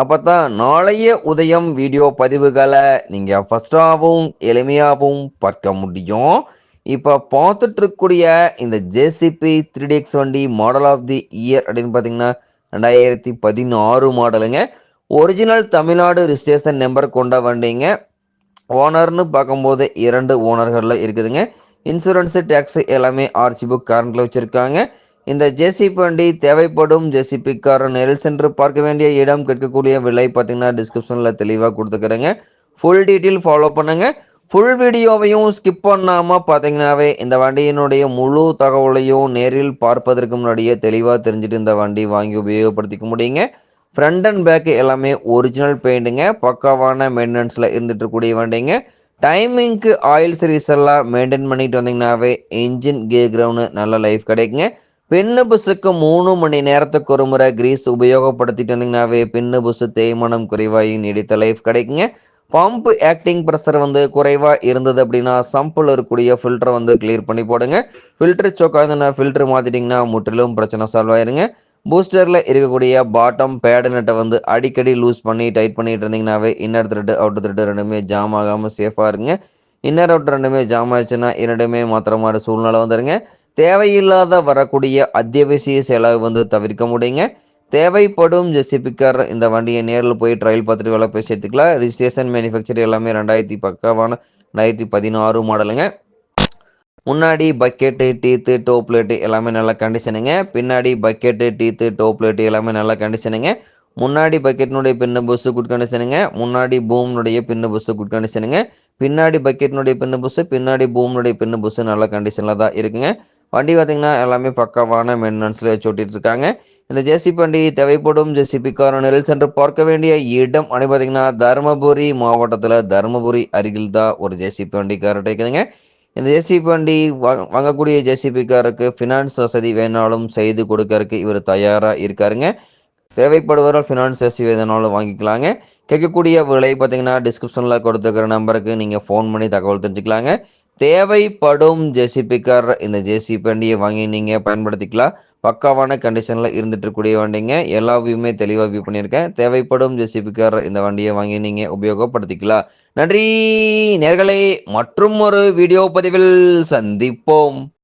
அப்போ தான் நாளைய உதயம் வீடியோ பதிவுகளை நீங்கள் ஃபஸ்ட்டாகவும் எளிமையாகவும் பார்க்க முடியும். இப்போ பார்த்துட்டு இருக்கக்கூடிய இந்த ஜேசிபி த்ரீ டிஎக்ஸ் வண்டி மாடல் ஆஃப் தி இயர் அப்படின்னு பார்த்தீங்கன்னா ரெண்டாயிரத்தி பதினாறு மாடலுங்க ஒரிஜினல் தமிழ்நாடு ரிஜிஸ்ட்ரேஷன் நம்பர் கொண்ட வண்டிங்க. ஓனர்னு பார்க்கும்போது இரண்டு ஓனர்களில் இருக்குதுங்க. இன்சூரன்ஸு டேக்ஸு எல்லாமே ஆர்சி புக் கரண்டில் வச்சுருக்காங்க. இந்த ஜேசிபி வண்டி தேவைப்படும் ஜேசிபிக்கார நேரில் சென்று பார்க்க வேண்டிய இடம் கேட்கக்கூடிய விலை பார்த்தீங்கன்னா டிஸ்கிரிப்ஷனில் தெளிவாக கொடுத்துக்கிறேங்க. ஃபுல் டீட்டெயில் ஃபாலோ பண்ணுங்க. ஃபுல் வீடியோவையும் ஸ்கிப் பண்ணாமல் பார்த்தீங்கன்னாவே இந்த வண்டியினுடைய முழு தகவலையும் நேரில் பார்ப்பதற்கு முன்னாடியே தெளிவாக தெரிஞ்சுட்டு இந்த வண்டி வாங்கி உபயோகப்படுத்திக்க முடியுங்க. ஃப்ரண்ட் அண்ட் பேக் எல்லாமே ஒரிஜினல் பெயிண்ட்டுங்க பக்காவான மெயின்டெனன்ஸில் இருந்துட்டு இருக்கக்கூடிய வண்டிங்க. டைமிங்க்கு ஆயில் சர்வீஸ் எல்லாம் மெயின்டைன் பண்ணிட்டு வந்தீங்கன்னாவே இன்ஜின் கே கிரவுண்டு நல்ல லைஃப் கிடைக்குங்க. பின்னு புசுக்கு மூணு மணி நேரத்துக்கு ஒரு முறை கிரீஸ் உபயோகப்படுத்திட்டு வந்தீங்கன்னாவே பின்னு புசு தேய்மானம் குறைவாகி நீடித்த லைஃப் கிடைக்குங்க. பம்ப் ஆக்டிங் ப்ரெஷர் வந்து குறைவாக இருந்தது அப்படின்னா சம்பில் இருக்கக்கூடிய ஃபில்டரை வந்து கிளியர் பண்ணி போடுங்க. ஃபில்டர் சோக்காதுன்னா ஃபில்டர் மாற்றிட்டிங்கன்னா முற்றிலும் பிரச்சனை சால்வ் ஆயிருங்க. பூஸ்டரில் இருக்கக்கூடிய பாட்டம் பேடு நட்டை வந்து அடிக்கடி லூஸ் பண்ணி டைட் பண்ணிட்டு இருந்தீங்கன்னாவே இன்னர் த்ரெட்டு அவுட்டர் த்ரெட்டு ரெண்டுமே ஜாம் ஆகாமல் சேஃபாக இருங்க. இன்னர் அவுட் ரெண்டுமே ஜாம் ஆயிடுச்சுன்னா இரண்டுமே மாத்திர மாதிரி சூழ்நிலை வந்துடுங்க தேவையில்லாத வரக்கூடிய அத்தியாவசிய செலவு வந்து தவிர்க்க முடியுங்க. தேவைப்படும் ஜெசிபிக்கார் இந்த வண்டியை நேரில் போய் ட்ரையல் பார்த்துட்டு வேலை போய் சேர்த்துக்கலாம். ரிஜிஸ்ட்ரேஷன் மேனுஃபேக்சர் எல்லாமே ரெண்டாயிரத்தி பக்காவான ரெண்டாயிரத்தி பதினாறு மாடலுங்க முன்னாடி பக்கெட்டு டீத்து டோப் பிளேட்டு எல்லாமே நல்ல கண்டிஷனுங்க பின்னாடி பக்கெட்டு டீத்து டோப் பிளேட்டு எல்லாமே நல்ல கண்டிஷனுங்க முன்னாடி பக்கெட்டினுடைய பின்னு புஸ்ஸு குட் கண்டிஷனுங்க முன்னாடி பூம்னுடைய பின்னு புஸ்ஸு குட் கண்டிஷனுங்க பின்னாடி பக்கெட்டினுடைய பின்னு புஸ்ஸு பின்னாடி பூம்னுடைய பின்னு புஸ்ஸு நல்ல கண்டிஷனில் தான் இருக்குங்க. வண்டி பார்த்திங்கன்னா எல்லாமே பக்காவான மெயின்டெனன்ஸில் வச்சு ஓட்டிகிட்ருக்காங்க இந்த ஜேசிபி வண்டி தேவைப்படும் ஜேசிபிக்கார நெரில் சென்று பார்க்க வேண்டிய இடம் அப்படி பார்த்திங்கன்னா தருமபுரி மாவட்டத்தில் தருமபுரி அருகில் தான் ஒரு ஜேசிபி வண்டி கார் கிடைக்குதுங்க இந்த ஜேசிபி வண்டி வாங்கக்கூடிய ஜேசிபிக்காருக்கு ஃபினான்ஸ் வசதி வேணாலும் செய்து கொடுக்கறதுக்கு இவர் தயாராக இருக்காருங்க. தேவைப்படுவதால் ஃபினான்ஸ் வசதி வேணாலும் வாங்கிக்கலாங்க. கேட்கக்கூடிய விலை பார்த்தீங்கன்னா டிஸ்கிரிப்ஷனில் கொடுத்துருக்கிற நம்பருக்கு நீங்கள் ஃபோன் பண்ணி தகவல் தெரிஞ்சுக்கலாங்க. தேவைப்படும் ஜேசிபிக்கார் இந்த ஜேசிபி வண்டியை வாங்கி நீங்கள் பயன்படுத்திக்கலாம். பக்காவான கண்டிஷனில் இருந்துட்டு வண்டிங்க. எல்லா வியூமே தெளிவாக வியூ பண்ணியிருக்கேன். தேவைப்படும் ஜேசிபிக்கார் இந்த வண்டியை வாங்கி நீங்கள் உபயோகப்படுத்திக்கலாம். நன்றி நேர்களே. மற்றும் ஒரு வீடியோ பதிவில் சந்திப்போம்.